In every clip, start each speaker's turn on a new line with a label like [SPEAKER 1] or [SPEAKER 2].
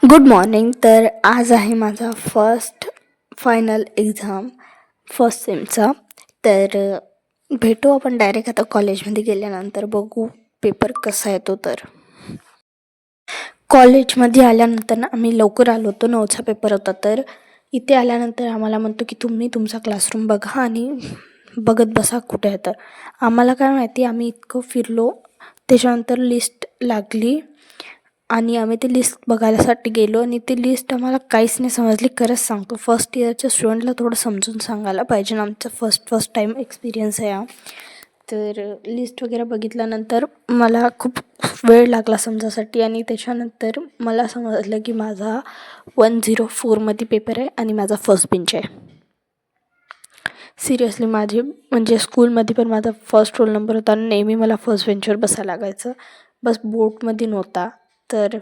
[SPEAKER 1] Good morning तर आज आहे माझा फर्स्ट फायनल एक्झाम फर्स्ट सेमचा तर भेटू आपण डायरेक्ट आता कॉलेजमध्ये गेल्यानंतर. बघू पेपर कसा येतो तर. कॉलेजमध्ये आल्यानंतर ना आम्ही लवकर आलो होतो. नऊचा पेपर होता तर. इथे आल्यानंतर आम्हाला म्हणतो की तुम्ही तुमचा क्लासरूम बघा आणि बघत बसा कुठे आहे तर. आम्हाला काय माहिती आम्ही इतकं फिरलो. त्याच्यानंतर लिस्ट लागली. आणि आम्ही ती लिस्ट बघायसाठी गेलो आणि ती लिस्ट आम्हाला काहीच नाही समजली. खरंच सांगतो फर्स्ट इयरच्या स्टुडंटला थोडं समजून सांगायला पाहिजे ना आमचा फर्स्ट फर्स्ट टाईम एक्सपिरियन्स आहे हा. तर लिस्ट वगैरे बघितल्यानंतर मला खूप वेळ लागला समजासाठी आणि त्याच्यानंतर मला समजलं की माझा वन झिरो फोरमध्ये पेपर आहे आणि माझा फर्स्ट बेंच आहे. सिरियसली माझे म्हणजे स्कूलमध्ये पण माझा फर्स्ट रोल नंबर होता आणि नेहमी मला फर्स्ट बेंचवर बसायला लागायचं. बस बोटमध्ये नव्हता. तर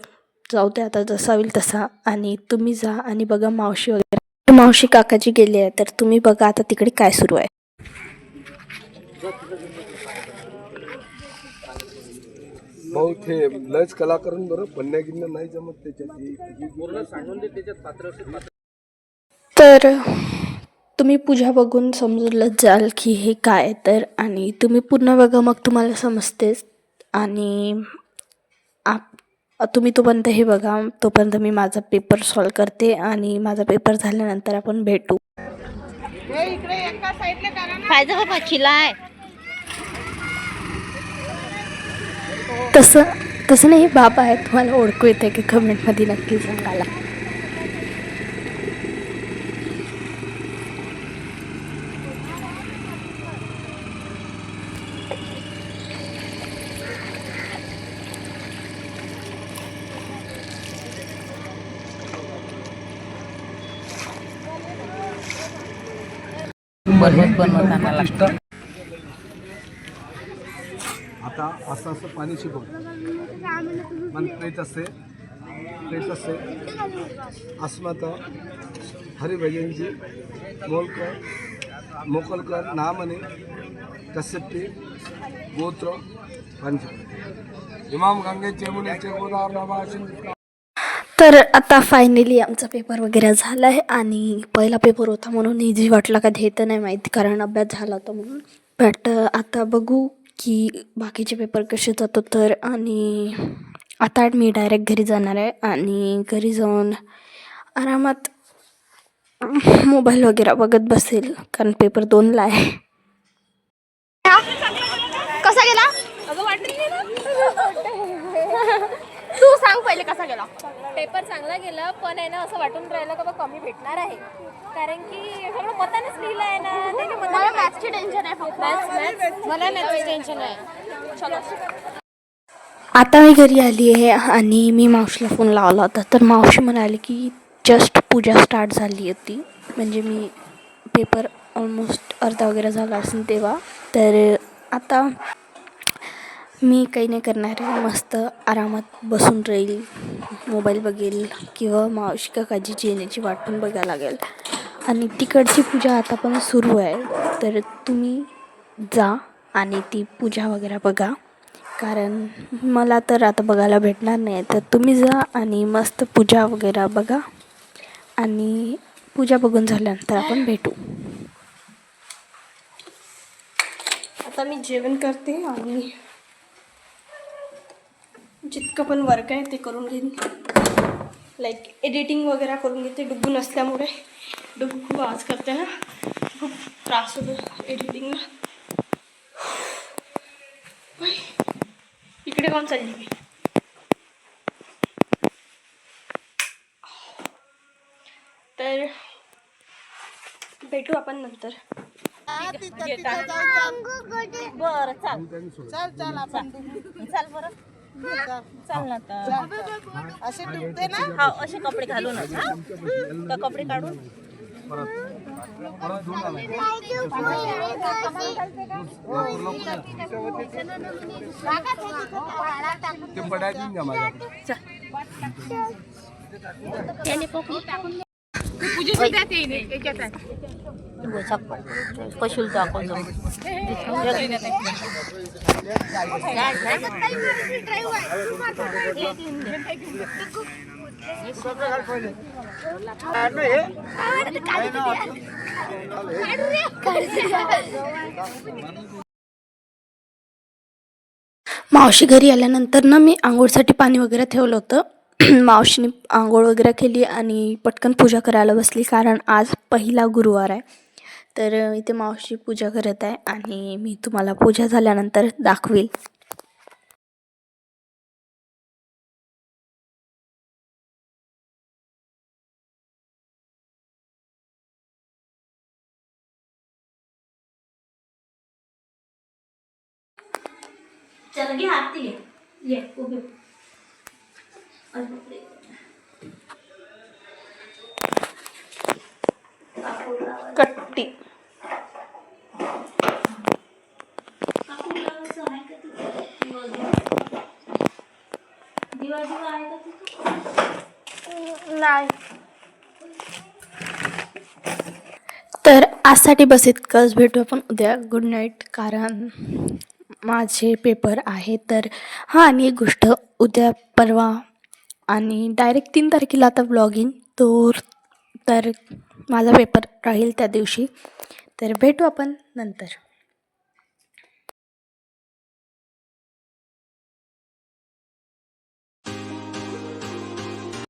[SPEAKER 1] जाऊ दे आता जसा होईल तसा. आणि तुम्ही जा आणि बघा मावशी वगैरे. मावशी काकाजी गेली आहे तर तुम्ही बघा आता तिकडे काय सुरू आहे.
[SPEAKER 2] भाऊ ते लयच कलाकारण बरं पन्न्या गिन्या नाही जमत त्याच्यात
[SPEAKER 1] तर तुम्ही पूजा बघून समजून जाल की हे काय आहे तर. आणि तुम्ही पूर्ण बघा मग तुम्हाला समजतेच. आणि तुम्ही तोपर्यंत हे बघा तोपर्यंत मी माझा पेपर सॉल्व करते आणि माझा पेपर झाल्यानंतर आपण भेटू.
[SPEAKER 3] पाहिजे बाबा चिलाय
[SPEAKER 1] तसं तसं नाही बाबा आहे तुम्हाला ओळखू येते की कमेंटमध्ये नक्की सांगायला.
[SPEAKER 3] बनवत बनवताना लागतं.
[SPEAKER 2] आता असं असं पाणी शिकव. मन प्रेत असते प्रेत असते. अस्मत हरिभजनजी मोलकर मोकलकर नामने कसेप्टी गोत्र पंच. इमाम गंगे चेमुनेचे गोदार नामा
[SPEAKER 1] तर आता फायनली आमचा पेपर वगैरे झाला आहे आणि पहिला पेपर होता म्हणून इझी वाटला का हे तर नाही माहिती कारण अभ्यास झाला होता म्हणून. बट आता बघू की बाकीचे पेपर कसे जातो तर. आणि आता मी डायरेक्ट घरी जाणार आहे आणि घरी जाऊन आरामात मोबाईल वगैरे बघत बसेल कारण पेपर दोनला आहे.
[SPEAKER 4] कसा गेला. तू सांग पहिले कसा गेला?
[SPEAKER 5] पेपर चांगला गेला पण आहे ना असं वाटून राहिलं का बा कमी भेटणार आहे. कारण की सगळं मतानेच लिहिलं आहे ना त्याने
[SPEAKER 4] मला मॅथ्सची टेन्शन आहे फक्त.
[SPEAKER 5] मॅथ्स मॅथ्स मला मॅथ्सची टेन्शन आहे. चलो.
[SPEAKER 1] आता मी घरी आली आहे आणि मी मावशीला फोन लावला होता. तर मावशी म्हणाली की जस्ट पूजा स्टार्ट झाली होती म्हणजे मी पेपर ऑलमोस्ट अर्धा वगैरे झाला असेल तेव्हा. तर आता मी काही नाही करणार आहे. मस्त आरामात बसून राहील. मोबाईल बघेल किंवा मावशी काकाजीची येण्याची वाट पण बघायला लागेल. आणि तिकडची पूजा आता पण सुरू आहे. तर तुम्ही जा आणि ती पूजा वगैरे बघा. कारण मला तर आता बघायला भेटणार नाही. तर तुम्ही जा आणि मस्त पूजा वगैरे बघा. आणि पूजा बघून झाल्यानंतर आपण भेटू. आता मी जेवण करते आणि जितकं पण वर्क आहे ते करून घेईन. लाईक एडिटिंग वगैरे करून घेते डुग्गू नसल्यामुळे. डुग्गू खूप आवाज करते ना. खूप त्रास होतो एडिटिंगला इकडे कोण चालली मी. तर भेटू आपण नंतर.
[SPEAKER 5] बरं चाल. चाल चाल बरं. चाल ना तर
[SPEAKER 6] असे डुबते ना?
[SPEAKER 5] हा असे कपडे तर कपडे काढून.
[SPEAKER 2] परत धुवून आणायचं.
[SPEAKER 3] दाखवतो
[SPEAKER 1] मावशी घरी आल्यानंतर ना मी आंघोळसाठी पाणी वगैरे ठेवलं होतं. मावशीने आंघोळ वगैरे केली आणि पटकन पूजा करायला बसली कारण आज पहिला गुरुवार आहे. तर इथे मावशी पूजा करत आहे आणि मी तुम्हाला पूजा झाल्यानंतर दाखवेल.
[SPEAKER 5] चल घे आरती घे. ये उभी.
[SPEAKER 1] कट्टी.
[SPEAKER 5] दिवा दिवा आहे का तिथं?
[SPEAKER 4] नाही.
[SPEAKER 1] तर आजसाठी बस इतकंच भेटू आपण? उद्या गुड नाईट कारण माझे पेपर आहे. तर हां आणि एक गोष्ट उद्या परवा आणि डायरेक्ट तीन तारखेला आता ब्लॉग येईन. तर माझा पेपर राहील त्या दिवशी. तर भेटू आपण नंतर.